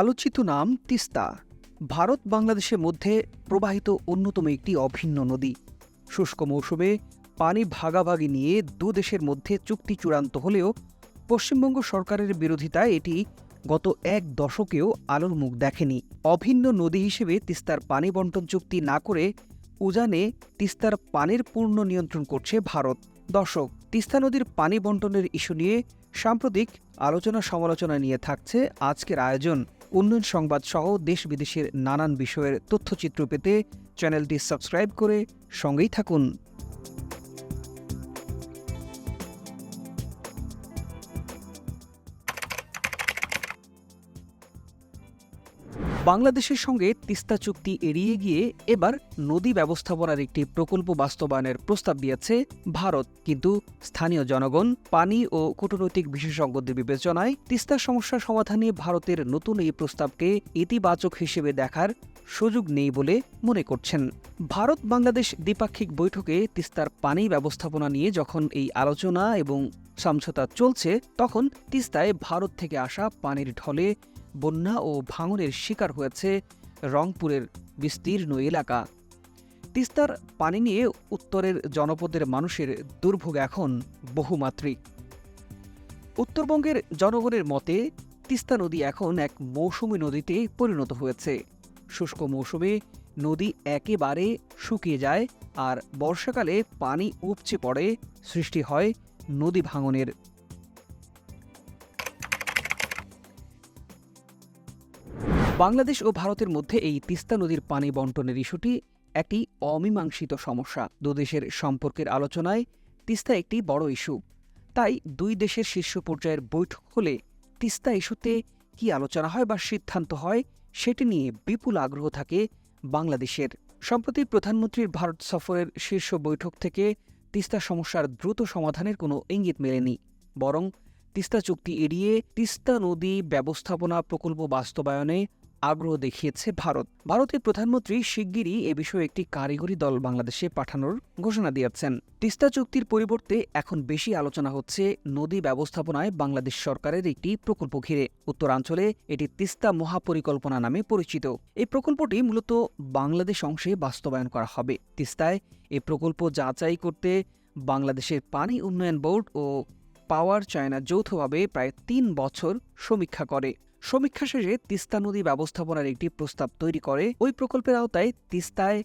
আলোচিত নাম তিস্তা। ভারত বাংলাদেশের মধ্যে প্রবাহিত অন্যতম একটি অভিন্ন নদী। শুষ্ক মৌসুমে পানি ভাগাভাগি নিয়ে দু দেশের মধ্যে চুক্তি চূড়ান্ত হলেও পশ্চিমবঙ্গ সরকারের বিরোধিতায় এটি গত এক দশকেও আলোর মুখ দেখেনি। অভিন্ন নদী হিসেবে তিস্তার পানি বন্টন চুক্তি না করে উজানে তিস্তার পানির পূর্ণ নিয়ন্ত্রণ করছে ভারত। দর্শক, তিস্তা নদীর পানি বন্টনের ইস্যু নিয়ে সাম্প্রতিক আলোচনা সমালোচনা নিয়ে থাকছে আজকের আয়োজন। উন্নয়ন সংবাদ সহ দেশ বিদেশের নানান বিষয়ের তথ্যচিত্র পেতে চ্যানেলটি সাবস্ক্রাইব করে সঙ্গেই থাকুন। বাংলাদেশের সঙ্গে তিস্তা চুক্তি এড়িয়ে গিয়ে এবার নদী ব্যবস্থাপনার একটি প্রকল্প বাস্তবায়নের প্রস্তাব দিয়েছে ভারত। কিন্তু স্থানীয় জনগণ, পানি ও কূটনৈতিক বিশেষজ্ঞদের বিবেচনায় তিস্তা সমস্যা সমাধানে ভারতের নতুন এই প্রস্তাবকে ইতিবাচক হিসেবে দেখার সুযোগ নেই বলে মনে করছেন। ভারত বাংলাদেশ দ্বিপাক্ষিক বৈঠকে তিস্তার পানি ব্যবস্থাপনা নিয়ে যখন এই আলোচনা এবং সমঝোতা চলছে, তখন তিস্তায় ভারত থেকে আসা পানির ঢলে বন্যা ও ভাঙনের শিকার হয়েছে রংপুরের বিস্তীর্ণ এলাকা। তিস্তার পানি নিয়ে উত্তরের জনপদের মানুষের দুর্ভোগ এখন বহুমাত্রিক। উত্তরবঙ্গের জনগণের মতে, তিস্তা নদী এখন এক মৌসুমী নদীতে পরিণত হয়েছে। শুষ্ক মৌসুমে নদী একেবারে শুকিয়ে যায় আর বর্ষাকালে পানি উপচে পড়ে, সৃষ্টি হয় নদী ভাঙনের বাংলাদেশ ও ভারতের মধ্যে এই তিস্তা নদীর পানি বন্টনের ইস্যুটি একটি অমীমাংসিত সমস্যা। দুদেশের সম্পর্কের আলোচনায় তিস্তা একটি বড় ইস্যু। তাই দুই দেশের শীর্ষ পর্যায়ের বৈঠক হলে তিস্তা ইস্যুতে কি আলোচনা হয় বা সিদ্ধান্ত হয়, সেটি নিয়ে বিপুল আগ্রহ থাকে বাংলাদেশের। সম্প্রতি প্রধানমন্ত্রীর ভারত সফরের শীর্ষ বৈঠক থেকে তিস্তা সমস্যার দ্রুত সমাধানের কোনো ইঙ্গিত মেলেনি। বরং তিস্তা চুক্তি এড়িয়ে তিস্তা নদী ব্যবস্থাপনা প্রকল্প বাস্তবায়নে আগ্রহ দেখিয়েছে ভারত। ভারতের প্রধানমন্ত্রী শিগগিরই এ বিষয়ে একটি কারিগরি দল বাংলাদেশে পাঠানোর ঘোষণা দিয়েছেন। তিস্তা চুক্তির পরিবর্তে এখন বেশি আলোচনা হচ্ছে নদী ব্যবস্থাপনায় বাংলাদেশ সরকারের একটি প্রকল্প ঘিরে। উত্তরাঞ্চলে এটি তিস্তা মহাপরিকল্পনা নামে পরিচিত। এই প্রকল্পটি মূলত বাংলাদেশ অংশে বাস্তবায়ন করা হবে। তিস্তায় এ প্রকল্প যাচাই করতে বাংলাদেশের পানি উন্নয়ন বোর্ড ও পাওয়ার চায়না যৌথভাবে প্রায় তিন বছর সমীক্ষা করে। সমীক্ষা শেষে তিস্তা নদী ব্যবস্থাপনার একটি প্রস্তাব তৈরি করে। ওই প্রকল্পের আওতায় তিস্তায়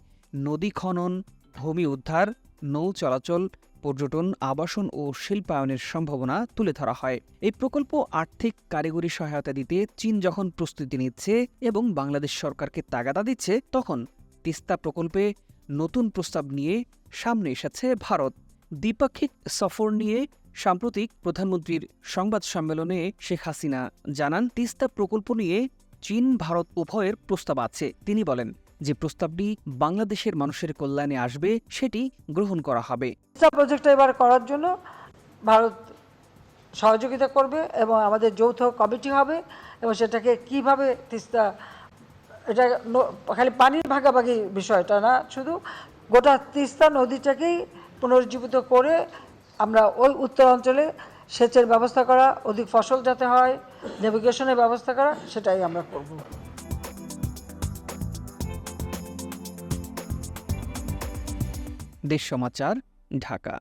নদী খনন, ভূমি উদ্ধার, নৌ চলাচল, পর্যটন, আবাসন ও শিল্পায়নের সম্ভাবনা তুলে ধরা হয়। এই প্রকল্প আর্থিক কারিগরি সহায়তা দিতে চীন যখন প্রস্তুতি নিচ্ছে এবং বাংলাদেশ সরকারকে তাগাদা দিচ্ছে, তখন তিস্তা প্রকল্পে নতুন প্রস্তাব নিয়ে সামনে এসেছে ভারত। দ্বিপাক্ষিক সফর নিয়ে সাম্প্রতিক প্রধানমন্ত্রীর সংবাদ সম্মেলনে শেখ হাসিনা জানান, তিস্তা প্রকল্প নিয়ে চীন, ভারত উভয়ের প্রস্তাব আছে। তিনি বলেন যে প্রস্তাবটি বাংলাদেশের মানুষের কল্যাণে আসবে, সেটি গ্রহণ করা হবে। প্রজেক্টটা এবার করার জন্য ভারত সহযোগিতা করবে এবং আমাদের যৌথ কমিটি হবে এবং সেটাকে কীভাবে তিস্তা, এটা খালি পানির ভাগাভাগি বিষয়টা না, শুধু গোটা তিস্তা নদীটাকেই পুনরুজ্জীবিত করে আমরা ওই উত্তর অঞ্চলে সেচের ব্যবস্থা করা, অধিক ফসল যাতে হয়, নেভিগেশনের ব্যবস্থা করা, সেটাই আমরা করব। দেশ সমাচার, ঢাকা।